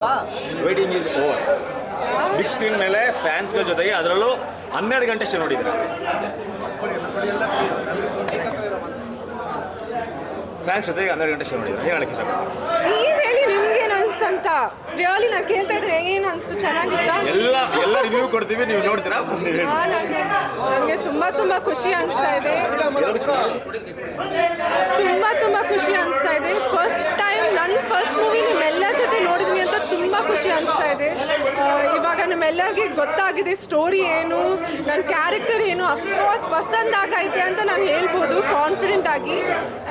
Waiting is over big screen ಮೇಲೆ ಫ್ಯಾನ್ಸ್ಗಳ ಜೊತೆಗೆ ಅದರಲ್ಲೂ ಹನ್ನೆರಡು ಗಂಟೆ ಶೋ ನೋಡಿದ್ರೆ ಫ್ಯಾನ್ಸ್ ಜೊತೆಗೆ ಹನ್ನೆರಡು ಗಂಟೆ ನೋಡಿದ್ರೆ ಏನು ಹೇಳಕ್ಕೆ ಇಷ್ಟಪಡ್ತೀನಿ ನೀವ್ ಹೇಳಿ ನಿಮ್ಗೇನು ಅನ್ಸ್ತಂತ ರಿಯಲಿ ನಾನು ಕೇಳ್ತಾ ಇದ್ರೆ ಏನು ಅನ್ಸ್ತು? ಚೆನ್ನಾಗಿತ್ತಾ? ಎಲ್ಲ ಎಲ್ಲ ರಿವ್ಯೂ ಕೊಡ್ತೀವಿ ನೀವು ನೋಡ್ತೀರಾ? ಫಸ್ಟ್ ನೀವು ಹೇಳಿ. ಹಾ, ನನ್ಗೆ ನನಗೆ ತುಂಬ ತುಂಬ ಖುಷಿ ಅನಿಸ್ತಾ ಇದೆ. ತುಂಬ ತುಂಬ ಖುಷಿ ಅನಿಸ್ತಾ ಇದೆ. ಫಸ್ಟ್ ಟೈಮ್ ನನ್ನ ಫಸ್ಟ್ ಮೂವಿ ನಿಮ್ಮೆಲ್ಲರ ಜೊತೆ ನೋಡಿದ್ವಿ ಖುಷಿ ಅನಿಸ್ತಾ ಇದೆ. ಇವಾಗ ನಮ್ಮೆಲ್ಲರಿಗೆ ಗೊತ್ತಾಗಿದೆ ಸ್ಟೋರಿ ಏನು ನನ್ನ ಕ್ಯಾರೆಕ್ಟರ್ ಏನು. ಅಫ್ಕೋರ್ಸ್ ಪಸಂದ್ ಆಗೈತೆ ಅಂತ ನಾನು ಹೇಳ್ಬೋದು ಕಾನ್ಫಿಡೆಂಟ್ ಆಗಿ.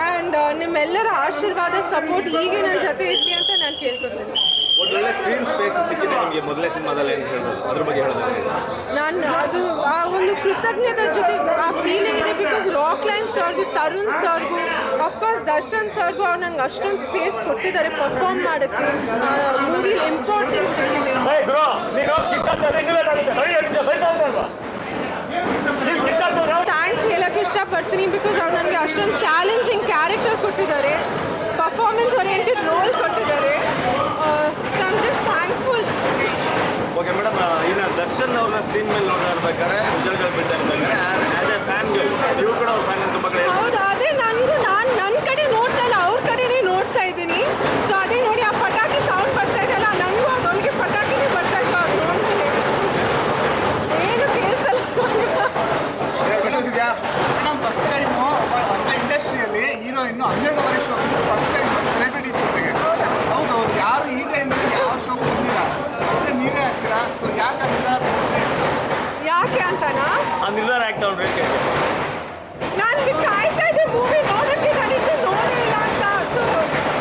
ಆ್ಯಂಡ್ ನಿಮ್ಮೆಲ್ಲರ ಆಶೀರ್ವಾದ ಸಪೋರ್ಟ್ ಹೀಗೆ ನನ್ನ ಜೊತೆ ಇರಲಿ ಅಂತ ನಾನು ಕೇಳ್ಕೊತೀನಿ. ಒಳ್ಳೆ ಸ್ಕ್ರೀನ್ ಸ್ಪೇಸ್ ಸಿಕ್ಕಿದೆ ನಿಮಗೆ ಮೊದಲೇ ಸಿನಿಮಾದಲ್ಲಿ ಅಂತ ಹೇಳ್ಬೋದು. ಅದ್ರ ಬಗ್ಗೆ ಹೇಳೋದು ನಾನು ಅದು ಆ ಒಂದು ಕೃತಜ್ಞತೆ ಜೊತೆ ಆ ಫೀಲಿಂಗ್ ಇದೆ ಬಿಕಾಸ್ ರಾಕ್ ಲೈನ್ ಸರ್ಗೂ ತರುಣ್ ಸರ್ಗೂ ಅಫ್ಕೋರ್ಸ್ ದರ್ಶನ್ ಸರ್ಗೂ ಅವ್ರು ನಂಗೆ ಅಷ್ಟೊಂದು ಸ್ಪೇಸ್ ಕೊಟ್ಟಿದ್ದಾರೆ ಪರ್ಫಾರ್ಮ್ ಮಾಡೋಕ್ಕೆ. ಮೂವಿಲಿ ಇಂಪಾರ್ಟೆನ್ಸ್ ಸಿಕ್ಕಿದೆ. ಥ್ಯಾಂಕ್ಸ್ ಹೇಳೋಕ್ಕೆ ಇಷ್ಟಪಡ್ತೀನಿ ಬಿಕಾಸ್ ಅವ್ರು ನನಗೆ ಅಷ್ಟೊಂದು ಚಾಲೆಂಜಿಂಗ್ ಕ್ಯಾರೆಕ್ಟರ್ ಕೊಟ್ಟಿದ್ದಾರೆ. ಪರ್ಫಾರ್ಮೆನ್ಸ್ ಓರಿಯೆಂಟೆಡ್ ರೋಲ್ ಕೊಟ್ಟಿದ್ದಾರೆ so I'm just thankful okay madam ಇನ್ನು ದರ್ಶನ್ ಅವ್ರನ್ನ ಸ್ಕ್ರೀನ್ ಮೇಲೆ ನೋಡ್ತಾ ಇರ್ಬೇಕಾದ್ರೆ ವಿಜುವಲ್ಗಳು ಬಿಡ್ತಾ ಇರ್ಬೇಕಾದ್ರೆ ಆಸ್ ಎ ಫ್ಯಾನ್ಗಳು ನೀವು ಕೂಡ ಅವ್ರ ಫ್ಯಾನ್ ಅಂತ ಮಕ್ಕಳು ಹೌದು ಅದೇ ನನಗೂ ನಾನು ನನ್ನ ಕಡೆ ನೋಡ್ತಾ ಇಲ್ಲ ಅವ್ರ ಕಡೆನೇ ನೋಡ್ತಾ ಇದ್ದೀನಿ. ಸೊ ಅದೇ ನೋಡಿ ಆ ಪಟಾಕಿ ಸೌಂಡ್ ಬರ್ತಾ ಇದೆಯಲ್ಲ ನನಗೂ ಅದೊಳಗೆ ಪಟಾಕಿನೇ ಬರ್ತಾ ಇತ್ತು ಅವ್ರು ನೋಡ್ತೀನಿ ಏನು ಕೇಳಿಸಲ್ಲ ಮೇಡಮ್ ಫಸ್ಟ್ ಟೈಮು ಅಂತ ಇಂಡಸ್ಟ್ರಿಯಲ್ಲಿ ಹೀರೋಯಿನ್ನು ಹನ್ನೆರಡು ವರ್ಷ ಫಸ್ಟ್ ಟೈಮ್ ಸೆಲೆಬ್ರಿಟಿ ಶೋಗೆ ಹೌದು ಹೌದು ಯಾರು ಈ ಟೈಮಲ್ಲಿ ಯಾವ ಶೋ ಬಂದಿಲ್ಲ. ಅಷ್ಟೇ ನೀವೇ ಆಗ್ತೀರಾ ಸೊ ಯಾಕಂದ್ರೆ ಯಾಕೆ ಅಂತನಾ ಆ ನಿರ್ಧಾರ ಅಂತ ಕೇಳಿ. ನಾನು ಕಾಯ್ತಾ ಇದ್ದೆ ಮೂವಿ ನೋಡೋಕ್ಕೆ ನಾನಿದ್ದು ನೋಡೇ ಇಲ್ಲ ಅಂತ. ಸೊ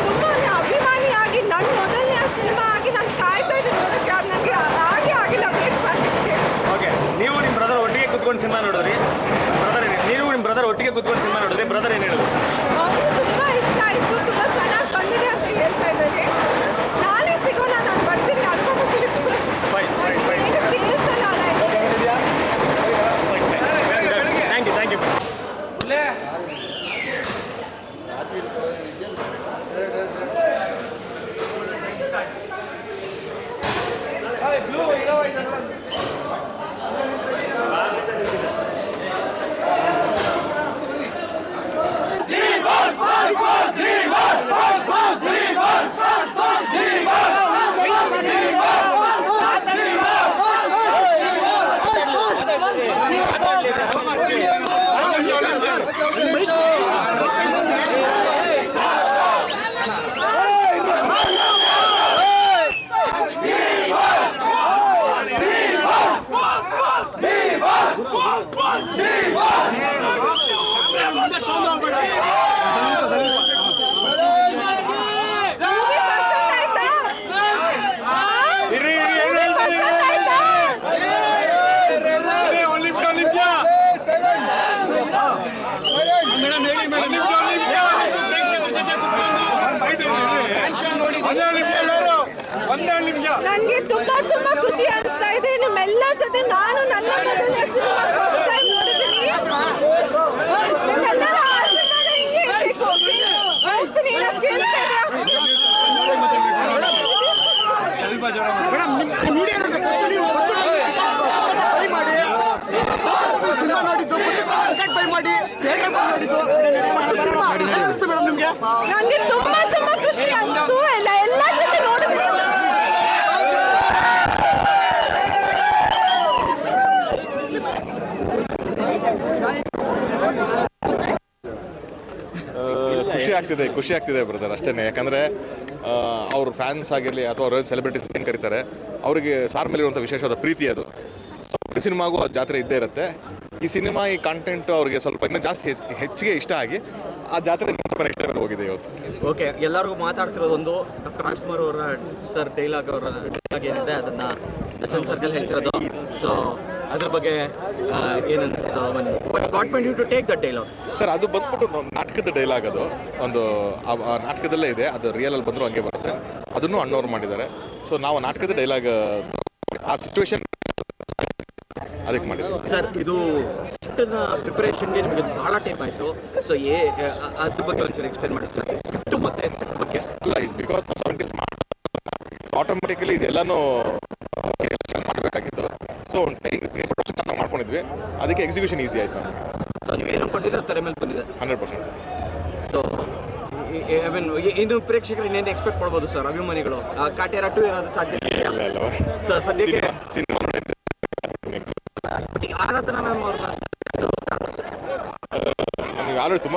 ತುಂಬಾ ಅಭಿಮಾನಿಯಾಗಿ ನನ್ನ ಮೊದಲನೇ ಸಿನಿಮಾ ಆಗಿ ನಾನು ಕಾಯ್ತಾ ಇದ್ದೆ ನೋಡೋಕ್ಕೆ. ಅದು ನನಗೆ ಹಾಗೆ ಆಗಿಲ್ಲ ವೇಟ್ ಮಾಡಲಿಕ್ಕೆ. ಓಕೆ ನೀವು ನಿಮ್ಮ ಬ್ರದರ್ ಒಟ್ಟಿಗೆ ಕುತ್ಕೊಂಡು ಸಿನಿಮಾ ನೋಡಿದ್ರಿ. ಬ್ರದರ್ ನೀವು ನಿಮ್ಮ ಬ್ರದರ್ ಒಟ್ಟಿಗೆ ಕುತ್ಕೊಂಡು ಸಿನಿಮಾ ನೋಡಿದ್ರಿ ಬ್ರದರ್ ಏನು ಹೇಳಿದ್ರು? ப்ளூ இருபது ನನಗೆ ತುಂಬಾ ತುಂಬಾ ಖುಷಿ ಅನಿಸ್ತಾ ಇದೆ ನಿಮ್ಮೆಲ್ಲ ಜೊತೆ ನಾನು ನನ್ನ ಮೊದಲನೇ ಸಿನಿಮಾ ಫಸ್ಟ್ ಟೈಮ್ ನೋಡಿದ್ದೀನಿ ನಿಮ್ಮೆಲ್ಲರ ಆಶೀರ್ವಾದ ಹಿಂಗೆ ಇರ್ಬೇಕು ಹೋಗ್ತೀನಿ ಏನಂತ ಕೇಳ್ತಾ ಮೇಡಮ್ ನಿಮ್ಮ ಮೀಡಿಯಾ ಬೈ ಮಾಡಿ ಸಿನಿಮಾ ನೋಡಿದ್ದು ಟಿಕೆಟ್ ಬೈ ಮಾಡಿ ನನಗೆ ತುಂಬಾ ತುಂಬಾ ಖುಷಿ ಎಲ್ಲ ಎಲ್ಲ ಜೊತೆ ನೋಡಿದ್ರು ಖುಷಿ ಆಗ್ತಿದೆ ಖುಷಿ ಆಗ್ತಿದೆ ಬ್ರದರ್ ಅಷ್ಟೇ ಯಾಕಂದರೆ ಅವ್ರ ಫ್ಯಾನ್ಸ್ ಆಗಿರಲಿ ಅಥವಾ ಅವ್ರ ಸೆಲೆಬ್ರಿಟೀಸ್ ಏನು ಕರೀತಾರೆ, ಅವರಿಗೆ ಸಾರ್ ಮೇಲೆ ಇರುವಂಥ ವಿಶೇಷವಾದ ಪ್ರೀತಿ ಅದು. ಸಿನಿಮಾಗೂ ಆ ಜಾತ್ರೆ ಇದ್ದೇ ಇರುತ್ತೆ. ಈ ಸಿನಿಮಾ ಈ ಕಂಟೆಂಟ್ ಅವ್ರಿಗೆ ಸ್ವಲ್ಪ ಇನ್ನೂ ಜಾಸ್ತಿ ಹೆಚ್- ಹೆಚ್ಚಿಗೆ ಇಷ್ಟ ಆಗಿ ಆ ಜಾತ್ರೆ ಸ್ವಲ್ಪ ನೆಕ್ಸ್ಟ್ ಲೆವೆಲ್ ಹೋಗಿದೆ ಇವತ್ತು. ಓಕೆ ಎಲ್ಲರಿಗೂ ಮಾತಾಡ್ತಿರೋದು ಒಂದು ಡಾಕ್ಟರ್ ರಾಜ್ಕುಮಾರ್ ಅವರ ಸರ್ ಡೈಲಾಗ್ ಅವರ ಡೈಲಾಗ್ ಏನಿದೆ ಅದನ್ನ ದರ್ಶನ್ ಸರ್ಕಲ್ ಹೇಳ್ತಿರೋದು. ಸೊ ಅದ್ರ ಬಗ್ಗೆ ಏನನ್ಸುತ್ತೋ ಟೇಕ್ ದಟ್ ಡೈಲಾಗ್ ಸರ್ ಅದು ಬಂದ್ಬಿಟ್ಟು ನಾಟಕದ ಡೈಲಾಗ್ ಅದು. ಒಂದು ನಾಟಕದಲ್ಲೇ ಇದೆ ಅದು ರಿಯಲಲ್ಲಿ ಬಂದರೂ ಹಂಗೆ ಬರುತ್ತೆ. ಅದನ್ನು ಅಣ್ಣವ್ರು ಮಾಡಿದ್ದಾರೆ. ಸೊ ನಾವು ನಾಟಕದ ಡೈಲಾಗ್ ಆ ಸಿಚುವೇಶನ್ ಅದಕ್ಕೆ ಮಾಡಿದ್ರು ಸರ್ ಇದು ಸ್ಕ್ರಿಪ್ಟ್ನ ಪ್ರಿಪರೇಷನ್ಗೆ ನಿಮಗೆ ಬಹಳ ಟೈಮ್ ಆಯಿತು. ಸೊ ಏ ಅದ್ರ ಬಗ್ಗೆ ಒಂಚೂರು ಎಕ್ಸ್ಪ್ಲೇನ್ ಮಾಡಿ ಸರ್. ಸ್ಕ್ರಿಪ್ಟ್ ಮತ್ತೆ ಬಗ್ಗೆ. ಅಲ್ಲ ಬಿಕಾಸ್ ಸೆವೆಂಟೀಸ್ ಆಟೋಮೆಟಿಕಲಿ ಇದೆಲ್ಲನೂ ಚೆನ್ನಾಗಿ ಮಾಡಬೇಕಾಗಿತ್ತು. ಸೊ ಒಂದು ಟೈಮ್ ಪ್ರೊಡಕ್ಷನ್ ಚೆನ್ನಾಗಿ ಮಾಡ್ಕೊಂಡಿದ್ವಿ. ಅದಕ್ಕೆ ಎಕ್ಸಿಕ್ಯೂಷನ್ ಈಸಿ ಆಯಿತು ನಮಗೆ. ಸೊ ನೀವು ಏನು ಕೊಟ್ಟಿದ್ರೆ ತಲೆ ಮೇಲೆ ಬಂದಿದೆ. Hundred percent. So I mean ಇನ್ನು ಪ್ರೇಕ್ಷಕರು ಇನ್ನೇನು ಎಕ್ಸ್ಪೆಕ್ಟ್ ಮಾಡ್ಬೋದು ಸರ್ ಅಭಿಮಾನಿಗಳು? ಆ, ಕಾಟೇರ ಟು ಏನಾದರೂ ಸಾಧ್ಯ ಇದೆಯಾ? ಇಲ್ಲ ಇಲ್ಲ. ಸರ್ ಸದ್ಯಕ್ಕೆ ಸಿನಿಮಾ ಬಟ್ ಈ ಆರಾಧನಾ ಮ್ಯಾಮ್ ಅವ್ರನ್ನ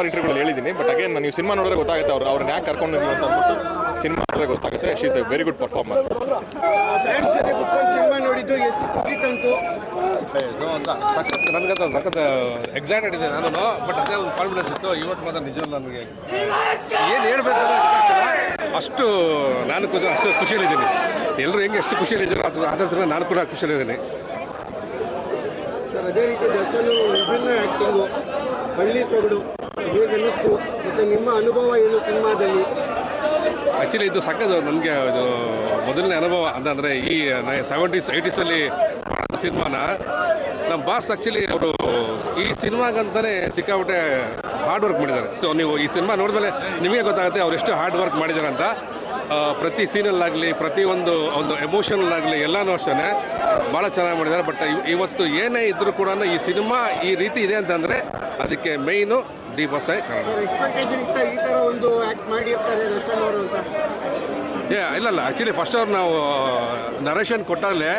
ನೀವು ಇಂಟರ್ವ್ಯೂಗಳಲ್ಲಿ ಹೇಳಿದ್ದೀನಿ ಬಟ್ ಅಗೇನ್ ನೀವು ಸಿನಿಮಾ ನೋಡಿದ್ರೆ ಗೊತ್ತಾಗುತ್ತೆ ಅವ್ರು ಅವ್ರನ್ನ ಯಾಕೆ ಕರ್ಕೊಂಡು ಅಂತ ಸಿನಿಮಾ ನೋಡಿದ್ರೆ ಗೊತ್ತಾಗುತ್ತೆ. She is a very good performer ಸಖತ್ ನನಗಂತ ಸಖತ್ ಎಕ್ಸೈಟೆಡ್ ಇದೆ ನಾನು ಬಟ್ ಅದೇ ಒಂದು ಕಾನ್ಫಿಡೆನ್ಸ್ ಇತ್ತು ಇವತ್ತು ಮಾತ್ರ ನಿಜವಲ್ಲ ನನಗೆ ಏನು ಹೇಳಬೇಕು. ಅಷ್ಟು ನಾನು ಖುಷಿ ಅಷ್ಟು ಖುಷಿಯಲ್ಲಿದ್ದೀನಿ. ಎಲ್ಲರೂ ಹೆಂಗೆ ಎಷ್ಟು ಖುಷಿಯಲ್ಲಿದ್ದೀರೋ ಅದು ಅದ್ರ ನಾನು ಕೂಡ ಖುಷಿಯಲ್ಲಿದ್ದೀನಿ. ಸರ್, ಅದೇ ರೀತಿ ದರ್ಶನ್ ವಿಭಿನ್ನ ಆ್ಯಕ್ಟಿಂಗು ಹಳ್ಳಿ ಸೊಗಡು ಹೇಗೆ ಅನ್ನಿಸ್ತು ಮತ್ತು ನಿಮ್ಮ ಅನುಭವ ಏನು ಸಿನಿಮಾದಲ್ಲಿ? ಆ್ಯಕ್ಚುಲಿ ಇದು ಸಕ್ಕದು ನನಗೆ ಇದು ಮೊದಲನೇ ಅನುಭವ ಅಂತಂದರೆ, ಈ ಸೆವೆಂಟೀಸ್ ಏಯ್ಟೀಸಲ್ಲಿ ಸಿನಿಮಾನ, ನಮ್ಮ ಬಾಸ್ ಆ್ಯಕ್ಚುಲಿ ಅವರು ಈ ಸಿನಿಮಾಗಂತಲೇ ಸಿಕ್ಕಾಬಿಟ್ಟೆ ಹಾರ್ಡ್ ವರ್ಕ್ ಮಾಡಿದ್ದಾರೆ. ಸೊ ನೀವು ಈ ಸಿನಿಮಾ ನೋಡಿದ್ಮೇಲೆ ನಿಮಗೆ ಗೊತ್ತಾಗುತ್ತೆ ಅವ್ರು ಎಷ್ಟು ಹಾರ್ಡ್ ವರ್ಕ್ ಮಾಡಿದ್ದಾರೆ ಅಂತ. ಪ್ರತಿ ಸೀನಲ್ಲಾಗಲಿ ಪ್ರತಿ ಒಂದು ಎಮೋಷನಲ್ ಎಮೋಷನಲ್ಲಾಗಲಿ ಎಲ್ಲನೂ ಅಷ್ಟೇ ಭಾಳ ಚೆನ್ನಾಗಿ ಮಾಡಿದ್ದಾರೆ. ಬಟ್ ಇವತ್ತು ಏನೇ ಇದ್ದರೂ ಕೂಡ ಈ ಸಿನಿಮಾ ಈ ರೀತಿ ಇದೆ ಅಂತಂದರೆ ಅದಕ್ಕೆ ಮೇಯ್ನು ಡಿ ಬಸ್ಸೇ ಕಾರಣ. ಎಕ್ಸ್ಪೆಕ್ಟೇಷನ್ ಇತ್ತ ಈ ಥರ ಒಂದು ಆ್ಯಕ್ಟ್ ಮಾಡಿರ್ತಾರೆ ದರ್ಶನ್ ಅವರು ಅಂತ? ಏ ಇಲ್ಲ ಇಲ್ಲ ಆ್ಯಕ್ಚುಲಿ ಫಸ್ಟ್ ಅವ್ರು ನಾವು ನರೇಷನ್ ಕೊಟ್ಟಾಗಲೇ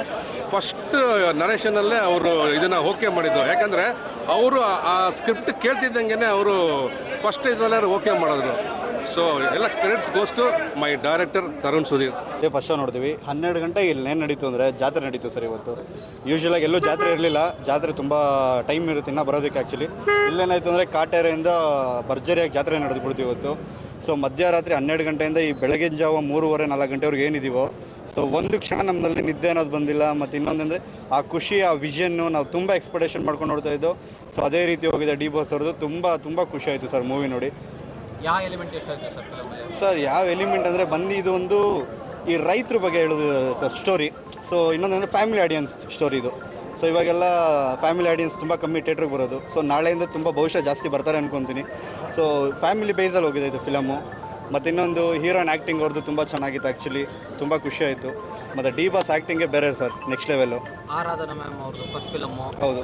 ಫಸ್ಟ್ ನರೇಷನಲ್ಲೇ ಅವರು ಇದನ್ನು ಓಕೆ ಮಾಡಿದ್ದು. ಯಾಕಂದರೆ ಅವರು ಆ ಸ್ಕ್ರಿಪ್ಟ್ ಕೇಳ್ತಿದ್ದಂಗೆ ಅವರು ಫಸ್ಟ್ ಇದರಲ್ಲೇ ಓಕೆ ಮಾಡಿದ್ರು. ಸೊ ಎಲ್ಲ credits goes to my director Tarun Sudhir ಏ ಫಸ್ಟ್ ಶೋ ನೋಡ್ತೀವಿ. ಹನ್ನೆರಡು ಗಂಟೆ ಇಲ್ಲಿ ಏನು ನಡೀತು ಅಂದರೆ ಜಾತ್ರೆ ನಡೀತು ಸರ್ ಇವತ್ತು. ಯೂಶ್ವಲಾಗಿ ಎಲ್ಲೂ ಜಾತ್ರೆ ಇರಲಿಲ್ಲ. ಜಾತ್ರೆ ತುಂಬ ಟೈಮ್ ಇರುತ್ತೆ ಇನ್ನೂ ಬರೋದಕ್ಕೆ ಆ್ಯಕ್ಚುಲಿ ಇಲ್ಲೇನಾಯಿತು ಅಂದರೆ ಕಾಟೇರೆಯಿಂದ ಭರ್ಜರಿಯಾಗಿ ಜಾತ್ರೆ ನಡೆದು ಬಿಡ್ತು ಇವತ್ತು. ಸೊ ಮಧ್ಯರಾತ್ರಿ ಹನ್ನೆರಡು ಗಂಟೆಯಿಂದ ಈ ಬೆಳಗಿನ ಜಾವ ಮೂರುವರೆ, ನಾಲ್ಕು ಗಂಟೆವರೆಗೆ ಏನಿದೀವೋ. ಸೊ ಒಂದು ಕ್ಷಣ ನಮ್ಮಲ್ಲಿ ನಿದ್ದೆ ಅನ್ನೋದು ಬಂದಿಲ್ಲ. ಮತ್ತು ಇನ್ನೊಂದಂದರೆ ಆ ಖುಷಿ, ಆ ವಿಷನ್ನು ನಾವು ತುಂಬ ಎಕ್ಸ್ಪೆಕ್ಟೇಷನ್ ಮಾಡ್ಕೊಂಡು ನೋಡ್ತಾ ಇದ್ದೋ. ಸೊ ಅದೇ ರೀತಿ ಹೋಗಿದೆ ಡಿ ಬಾಸ್ ಅವ್ರದ್ದು. ತುಂಬ ತುಂಬ ಖುಷಿ ಆಯಿತು ಸರ್ ಮೂವಿ ನೋಡಿ. ಯಾವ ಎಲಿಮೆಂಟ್ ಸರ್ ಸರ್, ಯಾವ ಎಲಿಮೆಂಟ್ ಅಂದರೆ ಬಂದು ಇದು ಒಂದು ಈ ರೈತರ ಬಗ್ಗೆ ಹೇಳೋದು, ಸರ್ ಸ್ಟೋರಿ ಸೊ ಇನ್ನೊಂದಂದರೆ ಫ್ಯಾಮಿಲಿ ಆಡಿಯನ್ಸ್ ಸ್ಟೋರಿ ಇದು. ಸೊ ಇವಾಗೆಲ್ಲ ಫ್ಯಾಮಿಲಿ ಆಡಿಯನ್ಸ್ ತುಂಬ ಕಮ್ಮಿ ಥಿಯೇಟ್ರಿಗೆ ಬರೋದು. ಸೊ ನಾಳೆಯಿಂದ ತುಂಬ ಬಹುಶಃ ಜಾಸ್ತಿ ಬರ್ತಾರೆ ಅನ್ಕೊತೀನಿ. ಸೊ ಫ್ಯಾಮಿಲಿ ಬೇಸಲ್ಲಿ ಹೋಗಿದೆ ಇದು ಫಿಲಮು ಮತ್ತು ಇನ್ನೊಂದು ಹೀರೋನ್ ಆ್ಯಕ್ಟಿಂಗ್ ಅವ್ರದ್ದು ತುಂಬ ಚೆನ್ನಾಗಿತ್ತು ಆ್ಯಕ್ಚುಲಿ ತುಂಬ ಖುಷಿ ಆಯಿತು. ಮತ್ತು ಡಿ ಬಾಸ್ ಆ್ಯಕ್ಟಿಂಗೇ ಬೇರೆ sir next level Aradhana ma'am ಅವ್ರದ್ದು ಫಸ್ಟ್ ಫಿಲಮ್ಮು ಹೌದು.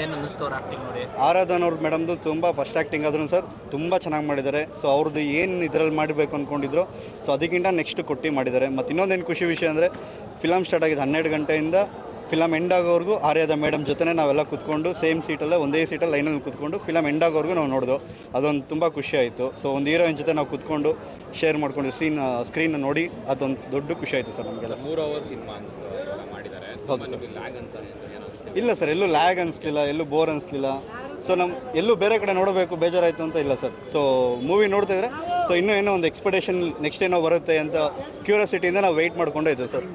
ಏನು ಅನ್ನಿಸ್ತು ಅವ್ರ ಆ್ಯಕ್ಟಿಂಗ್ ನೋಡಿ? ಆರಾಧನ ಅವ್ರ ಮೇಡಮ್ದು ತುಂಬ ಫಸ್ಟ್ ಆ್ಯಕ್ಟಿಂಗ್ ಆದ್ರೂ ಸರ್ ತುಂಬ ಚೆನ್ನಾಗಿ ಮಾಡಿದ್ದಾರೆ. ಸೊ ಅವ್ರದ್ದು ಏನು ಇದರಲ್ಲಿ ಮಾಡಬೇಕು ಅಂದ್ಕೊಂಡಿದ್ರು ಸೊ ಅದಕ್ಕಿಂತ ನೆಕ್ಸ್ಟ್ ಕೊಟ್ಟು ಮಾಡಿದ್ದಾರೆ. ಮತ್ತು ಇನ್ನೊಂದೇನು ಖುಷಿ ವಿಷಯ ಅಂದರೆ ಫಿಲಮ್ ಸ್ಟಾರ್ಟ್ ಆಗಿದೆ ಹನ್ನೆರಡು ಗಂಟೆಯಿಂದ ಫಿಲಮ್ ಎಂಡ್ ಆಗೋವರೆಗೂ ಆರ್ಯದ ಮೇಡಮ್ ಜೊತೆ ನಾವೆಲ್ಲ ಕೂತ್ಕೊಂಡು ಸೇಮ್ ಸೀಟಲ್ಲೇ ಒಂದೇ ಸೀಟಲ್ಲಿ ಲೈನಲ್ಲಿ ಕೂತ್ಕೊಂಡು ಫಿಲಮ್ ಎಂಡ್ ಆಗೋವರೆಗೂ ನಾವು ನೋಡಿದ್ವು. ಅದೊಂದು ತುಂಬ ಖುಷಿ ಆಯಿತು. ಸೊ ಒಂದು ಹೀರೋಯಿನ್ ಜೊತೆ ನಾವು ಕೂತ್ಕೊಂಡು ಶೇರ್ ಮಾಡಿಕೊಂಡು ಸೀನ್ ಸ್ಕ್ರೀನ್ ನೋಡಿ ಅದೊಂದು ದೊಡ್ಡ ಖುಷಿ ಆಯಿತು ಸರ್ ನಮಗೆಲ್ಲ. ಮೂರು ಅವರ್ ಸಿನಿಮಾ ಮಾಡಿದ್ದಾರೆ. ಇಲ್ಲ ಸರ್ ಎಲ್ಲೂ ಲ್ಯಾಗ್ ಅನಿಸ್ಲಿಲ್ಲ ಎಲ್ಲೂ ಬೋರ್ ಅನಿಸ್ಲಿಲ್ಲ. ಸೊ ನಮ್ಮ ಎಲ್ಲೂ ಬೇರೆ ಕಡೆ ನೋಡಬೇಕು ಬೇಜಾರಾಯಿತು ಅಂತ ಇಲ್ಲ ಸರ್. ಸೊ ಮೂವಿ ನೋಡ್ತಾ ಇದ್ರೆ ಸೊ ಇನ್ನೂ ಏನೋ ಒಂದು ಎಕ್ಸ್ಪೆಕ್ಟೇಷನ್ ನೆಕ್ಸ್ಟ್ ಏನೋ ಬರುತ್ತೆ ಅಂತ ಕ್ಯೂರಿಯಾಸಿಟಿಯಿಂದ ನಾವು ವೆಯ್ಟ್ ಮಾಡ್ಕೊಂಡೇ ಇದ್ದೀವಿ ಸರ್.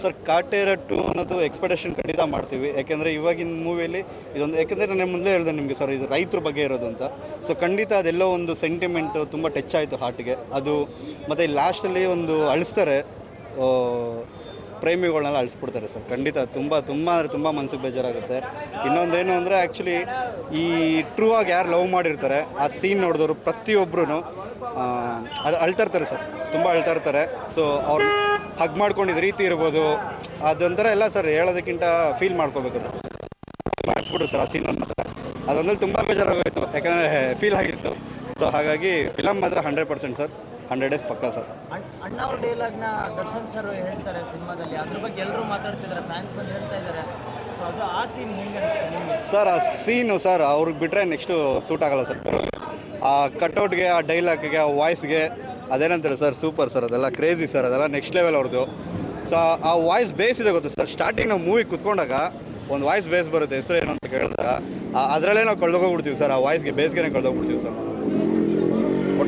ಸರ್ ಕಾಟೇರ ಟು ಅನ್ನೋದು ಎಕ್ಸ್ಪೆಕ್ಟೇಷನ್ ಖಂಡಿತ ಮಾಡ್ತೀವಿ. ಯಾಕೆಂದರೆ ಇವಾಗಿನ ಮೂವಿಯಲ್ಲಿ ಇದೊಂದು ಯಾಕೆಂದರೆ ನಾನು ಮುಂದೆ ಹೇಳಿದೆ ನಿಮಗೆ ಸರ್ ಇದು ರೈತರ ಬಗ್ಗೆ ಇರೋದು ಅಂತ. ಸೊ ಖಂಡಿತ ಅದೆಲ್ಲೋ ಒಂದು ಸೆಂಟಿಮೆಂಟು ತುಂಬ ಟಚ್ ಆಯಿತು ಹಾರ್ಟ್ಗೆ ಅದು ಮತ್ತು ಲಾಸ್ಟಲ್ಲಿ ಒಂದು ಅಳಿಸ್ತಾರೆ ಪ್ರೇಮಿಗಳನ್ನೆಲ್ಲ ಅಳಿಸ್ಬಿಡ್ತಾರೆ ಸರ್. ಖಂಡಿತ ತುಂಬ ತುಂಬ ಅಂದರೆ ತುಂಬ ಮನಸ್ಸಿಗೆ ಬೇಜಾರಾಗುತ್ತೆ. ಇನ್ನೊಂದೇನು ಅಂದರೆ ಆ್ಯಕ್ಚುಲಿ ಈ ಟ್ರೂ ಆಗಿ ಯಾರು ಲವ್ ಮಾಡಿರ್ತಾರೆ, ಆ ಸೀನ್ ನೋಡಿದವರು ಪ್ರತಿಯೊಬ್ಬರೂ ಅದು ಅಳ್ತಾ ಇರ್ತಾರೆ ಸರ್. ತುಂಬ ಅಳ್ತಾ ಇರ್ತಾರೆ ಸೊ ಅವ್ರು ಹಗ್ ಮಾಡ್ಕೊಂಡಿದ್ದ ರೀತಿ ಇರ್ಬೋದು. ಅದೊಂಥರ ಎಲ್ಲ ಸರ್ ಹೇಳೋದಕ್ಕಿಂತ ಫೀಲ್ ಮಾಡ್ಕೋಬೇಕು ಮಾಡಿಸ್ಬಿಟ್ರು ಸರ್ ಆ ಸೀನ್ ಮಾತ್ರ ಅದೊಂದ್ರಲ್ಲಿ ತುಂಬ ಬೇಜಾರಾಗೋಯಿತು. ಯಾಕಂದರೆ ಫೀಲ್ ಆಗಿತ್ತು. ಸೊ ಹಾಗಾಗಿ ಫಿಲಮ್ ಮಾತ್ರ hundred percent sir. Hundred days ಪಕ್ಕ ಸರ್. ಅಣ್ಣ ಅವ್ರ ಡೈಲಾಗ್ನ ದರ್ಶನ್ ಸರ್ ಹೇಳ್ತಾರೆ ಸಿನಿಮಾದಲ್ಲಿ. ಅದ್ರ ಬಗ್ಗೆ ಎಲ್ಲರೂ ಮಾತಾಡ್ತಿದ್ದಾರೆ ಫ್ಯಾನ್ಸ್ ಬಂದು ಹೇಳ್ತಾ ಇದ್ದಾರೆ ಸೊ ಅದು ಆ ಸೀನ್ ಹೆಂಗೆ ಅನಿಸ್ತು ನಿಮಗೆ? ಸರ್ ಆ ಸೀನು ಸರ್ ಅವ್ರಿಗೆ ಬಿಟ್ಟರೆ ನೆಕ್ಸ್ಟು ಸೂಟ್ ಆಗಲ್ಲ ಸರ್. ಆ ಕಟ್ಔಟ್ಗೆ ಆ ಡೈಲಾಗ್ಗೆ ಆ ವಾಯ್ಸ್ಗೆ ಅದೇನಂತಾರೆ ಸರ್ ಸೂಪರ್ ಸರ್ ಅದೆಲ್ಲ ಕ್ರೇಜಿ ಸರ್ ಅದೆಲ್ಲ ನೆಕ್ಸ್ಟ್ ಲೆವೆಲ್ ಅವ್ರದ್ದು ಸೊ ಆ ವಾಯ್ಸ್ ಬೇಸ್ ಇದೆ ಗೊತ್ತು ಸರ್? ಸ್ಟಾರ್ಟಿಂಗ್ ನಾವು ಮೂವಿ ಕುತ್ಕೊಂಡಾಗ ಒಂದು ವಾಯ್ಸ್ ಬೇಸ್ ಬರುತ್ತೆ ಹೆಸರು ಏನು ಅಂತ ಕೇಳಿದಾಗ ಅದರಲ್ಲೇ ನಾವು ಕಳ್ದೋಗ್ಬಿಡ್ತೀವಿ ಸರ್ ಆ ವಾಯ್ಸ್ಗೆ ಬೇಸ್ಗೆ ಕಳ್ದೋಗ್ಬಿಡ್ತೀವಿ ಸರ್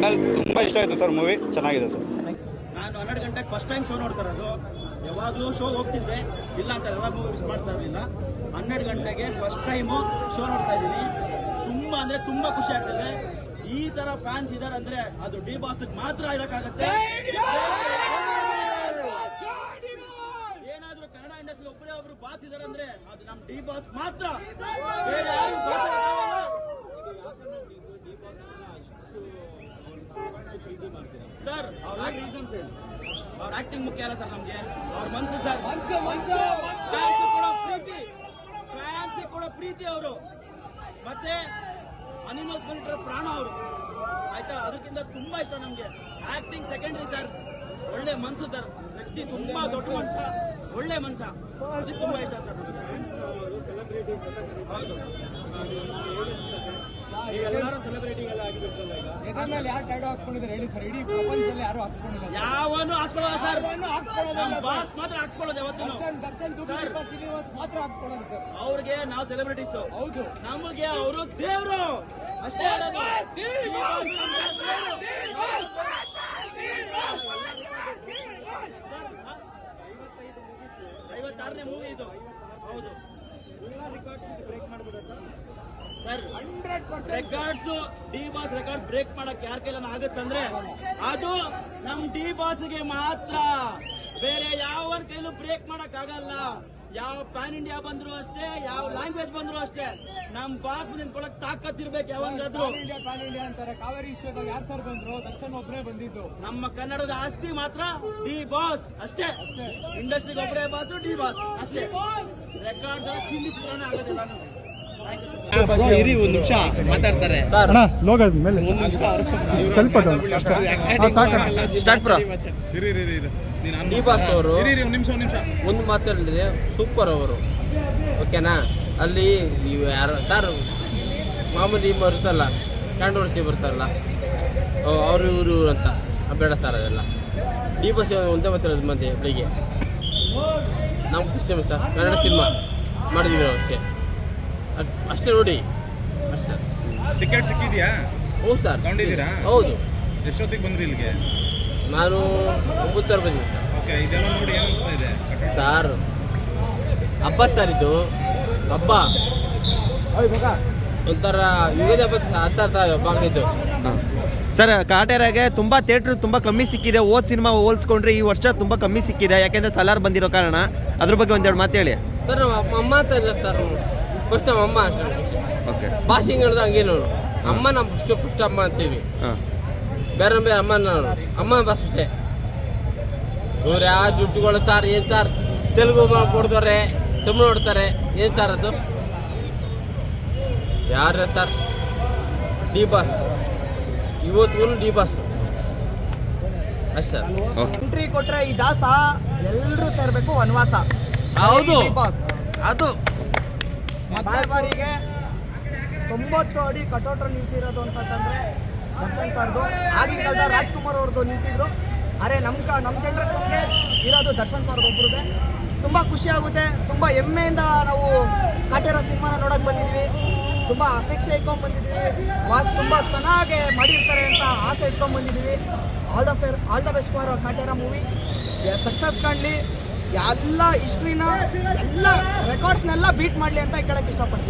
ಒಟ್ಟಲ್ಲಿ ತುಂಬ ಇಷ್ಟ ಆಯಿತು ಸರ್ ಮೂವಿ ಚೆನ್ನಾಗಿದೆ ಸರ್. ನಾನು ಹನ್ನೆರಡು ಗಂಟೆಗೆ ಫಸ್ಟ್ ಟೈಮ್ ಶೋ ನೋಡ್ತಾ ಇರೋದು. ಯಾವಾಗಲೂ ಶೋಗೆ ಹೋಗ್ತಿದ್ದೆ. ಇಲ್ಲ ಅಂತ ಎಲ್ಲ ಮೂವಿ ಮಿಸ್ ಮಾಡ್ತಾ ಇರಲಿಲ್ಲ. ಹನ್ನೆರಡು ಗಂಟೆಗೆ ಫಸ್ಟ್ ಟೈಮು ಶೋ ನೋಡ್ತಾ ಇದ್ದೀನಿ. ತುಂಬ ಅಂದರೆ ತುಂಬ ಖುಷಿ ಆಗ್ತಿದೆ. ಈ ಥರ ಫ್ಯಾನ್ಸ್ ಇದ್ದಾರೆ ಅಂದರೆ ಅದು ಡಿ ಬಾಸ್ಗೆ ಮಾತ್ರ ಇರೋಕ್ಕಾಗತ್ತೆ. ಏನಾದರೂ ಕನ್ನಡ ಇಂಡಸ್ಟ್ರಿ ಒಬ್ಬರೇ ಒಬ್ರು ಬಾಸ್ ಇದ್ದಾರೆ ಅಂದ್ರೆ ಅದು ನಮ್ಮ ಡಿ ಬಾಸ್ ಮಾತ್ರ ಬೇರೆ ಯಾರು boss ಇರಕ್ಕಾಗಲ್ಲ. ಯಾಕಂದ್ರೆ ನೀವು ಡಿ ಬಾಸ್ ಅಷ್ಟು ಪ್ರೀತಿ ಮಾಡ್ತೀರಾ ಸರ್ ಅವ್ರ ರೀಸನ್ಸ್ ಅವ್ರ ಆಕ್ಟಿಂಗ್ ಮುಖ್ಯ ಅಲ್ಲ ಸರ್ ನಮ್ಗೆ. ಅವ್ರ ಮನ್ಸು ಸರ್ ಫ್ಯಾನ್ಸ್ ಕೂಡ ಪ್ರೀತಿ. ಫ್ಯಾನ್ಸ್ ಕೂಡ ಪ್ರೀತಿ ಅವರು. ಮತ್ತೆ ಅನಿಮಲ್ಸ್ ಬಂದ್ರೆ ಪ್ರಾಣ ಅವರು. ಆಯ್ತಾ? ಅದಕ್ಕಿಂತ ತುಂಬಾ ಇಷ್ಟ ನಮ್ಗೆ. ಆಕ್ಟಿಂಗ್ ಸೆಕೆಂಡ್ರಿ ಸರ್ ಒಳ್ಳೆ ಮನ್ಸು ಸರ್ ವ್ಯಕ್ತಿ ತುಂಬಾ ದೊಡ್ಡ ಮನುಷ್ಯ ಒಳ್ಳೆ ಮನುಷ್ಯ ಅದಕ್ಕೆ ತುಂಬಾ ಇಷ್ಟ ಸರ್ ಹೌದು. ಎಲ್ಲರೂ ಸೆಲೆಬ್ರಿಟಿಗೆಲ್ಲ ಆಗಿಬಿಡ್ತಲ್ಲ ಈಗ. ಯಾವನು ಹಾಕ್ಸ್ಕೊಳ್ಳೋದ ಸರ್ ಬಾಸ್ ಮಾತ್ರ ಹಾಕ್ಸ್ಕೊಳ್ಳೋದು ಅವ್ರಿಗೆ ನಾವು ಸೆಲೆಬ್ರಿಟೀಸ್ ಹೌದು. ನಮಗೆ ಅವರು ದೇವರು. ಅಷ್ಟೇ. ಐವತ್ತಾರನೇ ಮೂವಿ ಇದು ಹೌದು records break sir records D boss records break ಮಾಡಕ್ ಯಾರ ಕೈಲನ ಆಗುತ್ತಂದ್ರೆ ಅದು ನಮ್ ಡಿ ಬಾಸ್ಗೆ ಮಾತ್ರ. ಬೇರೆ ಯಾವ ಕೈಲೂ ಬ್ರೇಕ್ ಮಾಡಕ್ ಆಗಲ್ಲ. ಯಾವ ಪ್ಯಾನ್ ಇಂಡಿಯಾ ಬಂದ್ರು ಅಷ್ಟೇ ಯಾವ ಲ್ಯಾಂಗ್ವೇಜ್ ಬಂದ್ರು ಅಷ್ಟೇ ನಮ್ ಬಾಸ್ ನಿಂತ್ಕೊಳಕ್ ತಾಕತ್ ಇರ್ಬೇಕು ಅಂತಾರೆ. ಕಾವೇರಿ ಯಾರು ಸರ್ ಬಂದ್ರು ದಕ್ಷಿಣ ಒಬ್ಬರೇ ಬಂದಿದ್ದು. ನಮ್ಮ ಕನ್ನಡದ ಆಸ್ತಿ ಮಾತ್ರ ಡಿ ಬಾಸ್ ಅಷ್ಟೇ. ಇಂಡಸ್ಟ್ರಿ ಒಬ್ಬರೇ ಬಾಸ್ ಡಿ ಬಾಸ್ ಅಷ್ಟೇ. ರೆಕಾರ್ಡ್ ಚಿಂದಿಸಿದ್ರೆ ಆಗೋದಿಲ್ಲ ಇರಿ ಒಂದು ನಿಮಿಷ ಮಾತಾಡ್ತಾರೆ. ಅಣ್ಣ ಲೋಗ ಮೇಲೆ. ಸ್ವಲ್ಪ ಸ್ಟಾರ್ಟ್ ಅವರು ಒಂದು ಮಾತಾಡಿದ್ರೆ ಸೂಪರ್ ಅವರು. ಓಕೆನಾ ಅಲ್ಲಿ ನೀವು ಯಾರು? ಸರ್ ಮಾಮೂಲಿ ಬರುತ್ತಲ್ಲ ಕ್ಯಾಂಡೋರ್ಸಿ ಬರ್ತಾರಲ್ಲ. ಅವರು ಇವರು ಇವ್ರು ಅಂತ. ಬೇಡ ಸರ್ ಅದೆಲ್ಲ. ಡಿ ಬಸ್ ಒಂದೇ ಮಾತಾಡೋದು ಮತ್ತೆ ಬೆಳಿಗ್ಗೆ. ನಮ್ಮ ಕ್ರಿಶ್ಚಿಯನ್ ಸರ್ ಕನ್ನಡ ಸಿನಿಮಾ. ಮಾಡಿದ್ವಿ ಅವ್ರಿಗೆ ಅಷ್ಟೇ. ಅಷ್ಟೇ ನೋಡಿ ಅಷ್ಟೇ ಸರ್ ಟಿಕೆಟ್ ಸಿಕ್ಕಿದ್ಯಾ? ಹೌದು ಸರ್ ತಗೊಂಡಿದ್ದೀರಾ? ಹೌದು. ಎಷ್ಟೊತ್ತಿಗೆ ಬಂದ್ರಿ ಇಲ್ಲಿಗೆ? ನಾನು ಒಂಬತ್ತರ ಬಂದಿದ್ದೀನಿ ಸರ್ ಓಕೆ ಇದೆಲ್ಲ ನೋಡಿ ಏನು ಅನಿಸ್ತಾ ಇದೆ? ಸರ್ ಹಬ್ಬ ಸರ್ ಇದು. ಹಬ್ಬ. ಒಂಥರ ವಿವಿಧ ಹಬ್ಬ ಆಗಿದ್ದು. ಸರ್ ಕಾಟೇರಾಗೆ ತುಂಬ ಥಿಯೇಟ್ರ್ ತುಂಬ ಕಮ್ಮಿ ಸಿಕ್ಕಿದೆ. ಓದ್ ಸಿನಿಮಾ ಹೋಲ್ಸ್ಕೊಂಡ್ರೆ ಈ ವರ್ಷ ತುಂಬ ಕಮ್ಮಿ ಸಿಕ್ಕಿದೆ. ಯಾಕೆಂದ್ರೆ ಸಲಾರ್ ಬಂದಿರೋ ಕಾರಣ. ಅದ್ರ ಬಗ್ಗೆ ಒಂದೆರಡು ಮಾತು ಹೇಳಿ. ಸರ್ ನಮ್ಮ ಅಮ್ಮ- ಅಮ್ಮ ಅಂತ ಇಲ್ಲ ಸರ್ ಫಸ್ಟ್ ನಮ್ಮ ಅಮ್ಮ ಅಷ್ಟೇ. ಓಕೆ. ಭಾಷೆಂಗ್ ಹೇಳಿದ ಹಂಗೇನು ಅಮ್ಮ ನಮ್ಮ ಫಸ್ಟ್ ಫಸ್ಟ್ ಅಮ್ಮ ಅಂತೀವಿ. ಹಾಂ. ಬೇರೆ ಬೇರೆ ಅಮ್ಮ ನಾನು. ಅಮ್ಮ ಬಸ್ ಅಷ್ಟೇ. ಇವ್ರು ಯಾವ ದುಡ್ಡುಗಳು ಸರ್ ಏನು ಸರ್? ತೆಲುಗು ಕೊಡ್ತಾರೆ ತಮಿಳು ನೋಡ್ತಾರೆ ಏನು ಸರ್ ಅದು? ಯಾರ ಸರ್? D boss. ಇವತ್ತಿಗೂ ಡಿ ಬಾಸ್. ಅಷ್ಟೇ ಸರ್. ಎಂಟ್ರಿ ಕೊಟ್ರೆ ಈ ದಾಸ ಎಲ್ಲರೂ ಸೇರ್ಬೇಕು ವನವಾಸ. ಹೌದು. ಬಾಸ್. ಅದು. ಬಾಯ್ ಬಾರಿಗೆ ತೊಂಬತ್ತು ಅಡಿ ಕಟೋಟ್ರ ನಿಲ್ಸಿರೋದು ಅಂತಂದ್ರೆ ದರ್ಶನ್ ಸರ್ದು. ಆಗಿನ ಕಾಲದ ರಾಜ್ಕುಮಾರ್ ಅವ್ರದ್ದು ನಿಲ್ಸಿದ್ರು. ಅರೆ ನಮ್ಮ ಕ ನಮ್ಮ ಜನ್ರೇಷನ್ಗೆ ಇರೋದು ದರ್ಶನ್ ಸರ್ದು ತುಂಬ ಖುಷಿ ಆಗುತ್ತೆ. ತುಂಬ ಹೆಮ್ಮೆಯಿಂದ ನಾವು ಕಾಟೇರ ಸಿನಿಮಾನ ನೋಡೋಕೆ ಬಂದಿದೀವಿ. ತುಂಬ ಅಪೇಕ್ಷೆ ಇಟ್ಕೊಂಡು ಬಂದಿದ್ದೀವಿ ವಾಸ್, ತುಂಬ ಚೆನ್ನಾಗಿ ಮಾಡಿರ್ತಾರೆ ಅಂತ ಆಸೆ ಇಟ್ಕೊಂಡು ಬಂದಿದೀವಿ. All the fair all the best for Kaatera movie success ಕಾಣಲಿ. ಎಲ್ಲ ಹಿಸ್ಟ್ರಿನ ಎಲ್ಲ ರೆಕಾರ್ಡ್ಸ್ನೆಲ್ಲ ಬೀಟ್ ಮಾಡಲಿ ಅಂತ ಕೇಳಕ್ಕೆ ಇಷ್ಟಪಡ್ತೀನಿ.